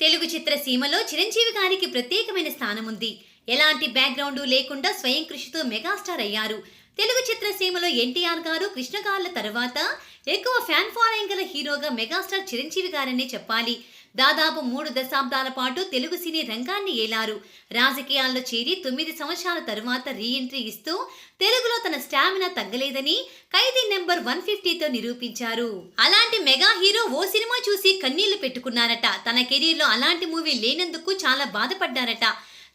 తెలుగు చిత్రసీమలో చిరంజీవి గారికి ప్రత్యేకమైన స్థానం ఉంది ఎలాంటి బ్యాక్గ్రౌండ్ లేకుండా స్వయం కృషితో మెగాస్టార్ అయ్యారు. తెలుగు చిత్రసీమలో ఎన్టీఆర్ గారు కృష్ణగారుల తర్వాత ఎక్కువ ఫ్యాన్ ఫాలోయింగ్ గల హీరోగా మెగాస్టార్ చిరంజీవి గారనే చెప్పాలి. దాదాపు మూడు దశాబ్దాల పాటు తెలుగు సినీ రంగాన్ని ఏలారు. రాజకీయాల్లో చేరి తొమ్మిది సంవత్సరాల తరువాత రీఎంట్రీ ఇస్తూ తెలుగులో తన స్టామినా తగ్గలేదని ఖైదీ నెంబర్ వన్ ఫిఫ్టీతో నిరూపించారు. అలాంటి మెగా హీరో ఓ సినిమా చూసి కన్నీళ్ళు పెట్టుకున్నారట. తన కెరీర్లో అలాంటి మూవీ లేనందుకు చాలా బాధపడ్డారట.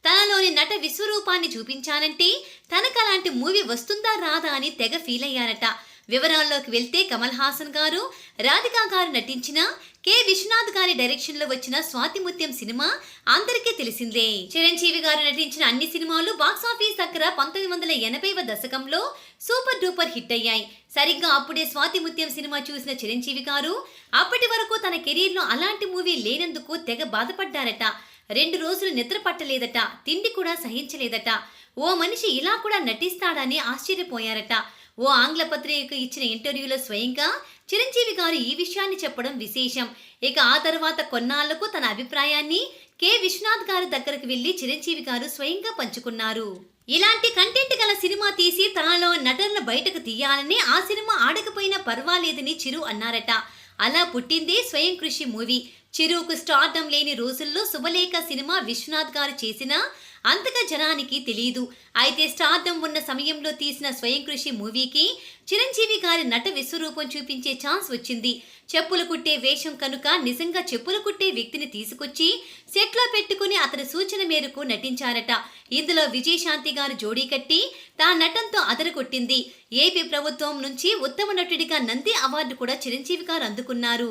తనలోని నట విశ్వరూపాన్ని చూపించానంటే తనకు అలాంటి మూవీ వస్తుందా రాదా అని తెగ ఫీల్ అయ్యారట వివరాల్లోకి వెళ్తే కమల్ హాసన్ గారు రాధికా గారు నటించిన కె. విశ్వనాథ్ గారి డైరెక్షన్లో వచ్చిన స్వాతిముత్యం సినిమా అందరికీ తెలిసిందే. చిరంజీవి గారు నటించిన అన్ని సినిమాలు బాక్సాఫీస్ దగ్గర పంతొమ్మిది వందల ఎనభైవ దశకంలో సూపర్ డూపర్ హిట్ అయ్యాయి. సరిగ్గా అప్పుడే స్వాతిముత్యం సినిమా చూసిన చిరంజీవి గారు అప్పటి వరకు తన కెరీర్లో అలాంటి మూవీ లేనందుకు తెగ బాధపడ్డారట. రెండు రోజులు నిద్ర పట్టలేదట తిండి కూడా సహించలేదట. ఓ మనిషి ఇలా కూడా నటిస్తాడని ఆశ్చర్యపోయారట. ఓ ఆంగ్ల పత్రికకు ఇచ్చిన ఇంటర్వ్యూలో స్వయంగా చిరంజీవి గారు ఈ విషయాన్ని చెప్పడం విశేషం. ఇక ఆ తర్వాత కొన్నాళ్ళకు తన అభిప్రాయాన్ని కె. విశ్వనాథ్ గారి దగ్గరకు వెళ్ళి చిరంజీవి గారు స్వయంగా పంచుకున్నారు. ఇలాంటి కంటెంట్ గల సినిమా తీసి తనలో నటనలు బయటకు తీయాలని ఆ సినిమా ఆడకపోయినా పర్వాలేదని చిరు అన్నారట. అలా పుట్టిందే స్వయం కృషి మూవీ. చిరుకు స్టార్డం లేని రోజుల్లో శుభలేఖ సినిమా విశ్వనాథ్ గారు చేసినా అంతగా జనానికి తెలియదు అయితే స్టార్థం ఉన్న సమయంలో తీసిన స్వయం కృషి మూవీకి చిరంజీవి గారి నట విశ్వరూపం చూపించే ఛాన్స్ వచ్చింది. చెప్పులు కుట్టే వేషం కనుక నిజంగా చెప్పులు కుట్టే వ్యక్తిని తీసుకొచ్చి సెట్లో పెట్టుకుని అతని సూచన మేరకు నటించారట. ఇందులో విజయశాంతి గారు జోడీ కట్టి తా నటంతో అదరగొట్టింది. ఏపీ ప్రభుత్వం నుంచి ఉత్తమ నటుడిగా నంది అవార్డు కూడా చిరంజీవి గారు అందుకున్నారు